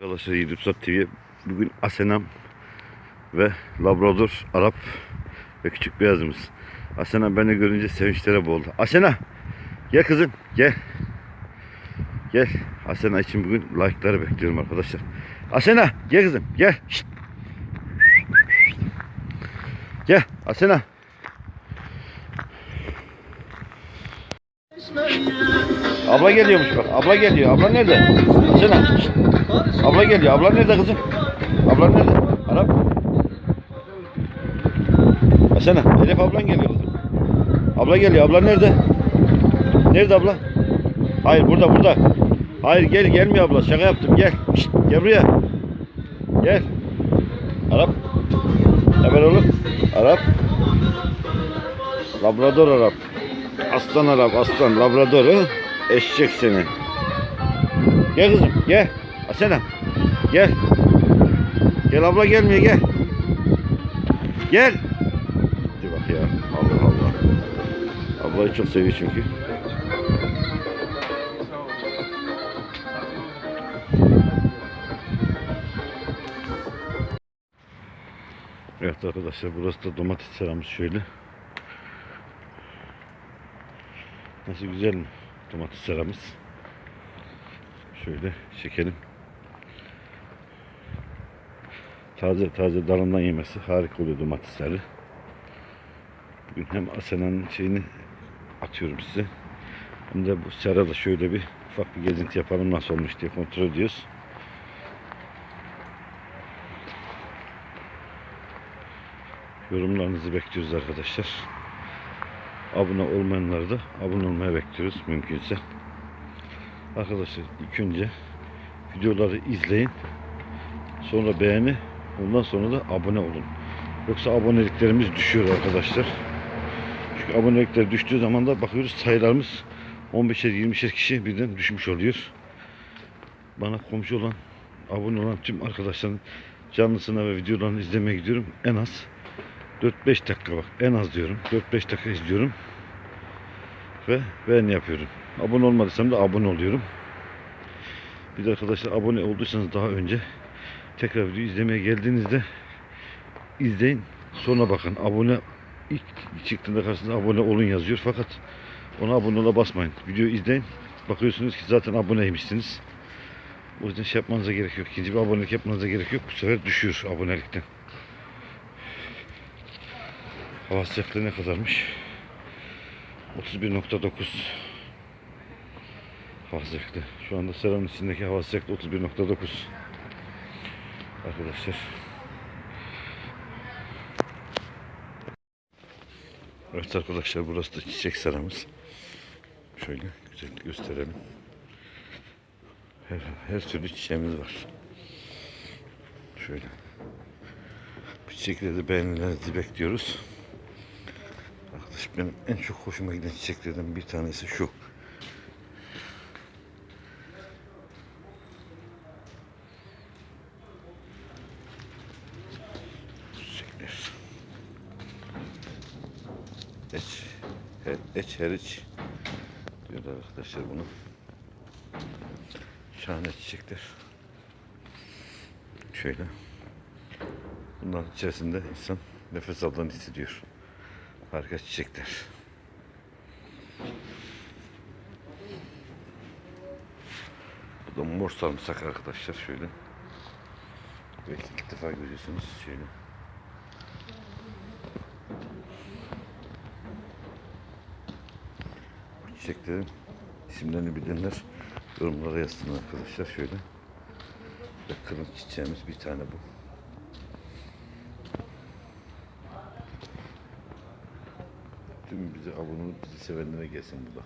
Arkadaşlar Yedipsat TV bugün Asenam ve Labrador Arap ve küçük beyazımız. Asena beni görünce sevinçlere boğuldu. Asena gel kızım gel. Gel. Asena için bugün like'ları bekliyorum arkadaşlar. Asena gel kızım gel. Şşt. Gel Asena. Abla geliyormuş bak. Abla geliyor. Abla nerede? Asena. Şşt. Abla geliyor. Abla nerede kızım? Abla nerede? Arap. Asena. Elif ablan geliyor kızım. Abla geliyor. Abla nerede? Nerede abla? Hayır burada burada. Hayır gel gelmiyor abla. Şaka yaptım. Gel. Şşt, gel buraya. Gel. Arap. Haber oğlum. Arap. Labrador Arap. Aslan Arap aslan. Labrador. hı? Eşek seni. Gel kızım gel. Asena. Gel. Gel abla gelmiyor gel. Gel. Gitti bak ya. Allah Allah. Ablayı çok seviyor çünkü. Evet arkadaşlar burası da domates seramız şöyle. Nasıl güzel mi domates seramız? Şöyle çekelim. Taze taze dalından yemesi harika oluyor domatesleri. Bugün hem Asena'nın şeyini atıyorum size. Hem de bu serada şöyle bir ufak bir gezinti yapalım nasıl olmuş diye kontrol ediyoruz. Yorumlarınızı bekliyoruz arkadaşlar. Abone olmayanları da abone olmaya bekliyoruz mümkünse. Arkadaşlar ilk önce videoları izleyin. Sonra beğeni. Ondan sonra da abone olun. Yoksa aboneliklerimiz düşüyor arkadaşlar. Çünkü abonelikler düştüğü zaman da bakıyoruz sayılarımız 15'er 20'şer kişi birden düşmüş oluyor. Bana komşu olan, abone olan tüm arkadaşların canlısına ve videolarını izlemeye gidiyorum. En az 4-5 dakika bak. En az diyorum. 4-5 dakika izliyorum. Ve beğeni yapıyorum. Abone olmadıysam da abone oluyorum. Bir de arkadaşlar abone olduysanız daha önce tekrar video izlemeye geldiğinizde izleyin. Sonra bakın. Abone ilk çıktığında karşısında abone olun yazıyor. Fakat ona abone ola basmayın. Videoyu izleyin. Bakıyorsunuz ki zaten aboneymişsiniz. O yüzden şey yapmanıza gerek yok. İkinci bir abonelik yapmanıza gerek yok. Bu sefer düşüyor abonelikten. Hava sıcaklığı ne kadarmış? 31.9 Hava sıcaklığı. Şu anda seramın içindeki hava sıcaklığı 31.9 Arkadaşlar. Evet arkadaşlar burası da çiçek seramız. Şöyle güzel gösterelim. Her, her türlü çiçeğimiz var. Şöyle. Çiçekleri de beğenilerinizi bekliyoruz. Benim en çok hoşuma giden çiçeklerden bir tanesi şu. Çiçekler. Eç, her, eç heriç diyorlar arkadaşlar bunu. Şahane çiçekler. Şöyle. Bunların içerisinde insan nefes aldığını hissediyor. Harika çiçekler. Bu da mor sarımsak arkadaşlar şöyle. Belki ilk defa görüyorsunuz şöyle. Bu çiçeklerin isimlerini bilenler yorumlara yazsın arkadaşlar şöyle. Kırmızı çiçeğimiz bir tane bu. Tüm bizi abone bizi sevenlere gelsin bu da.